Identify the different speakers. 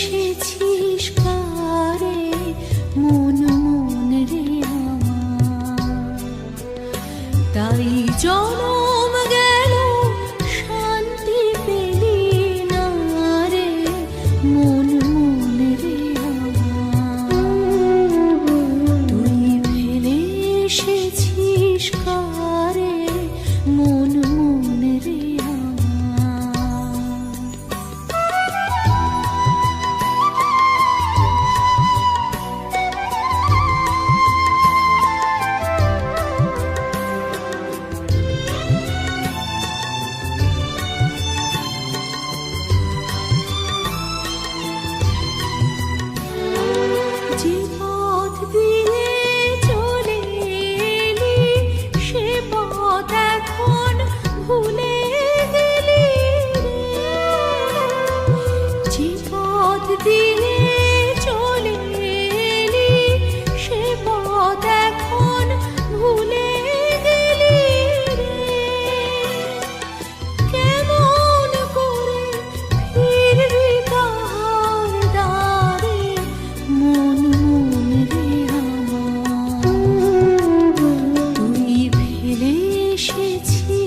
Speaker 1: 世界。ভুলে পেয়েছি।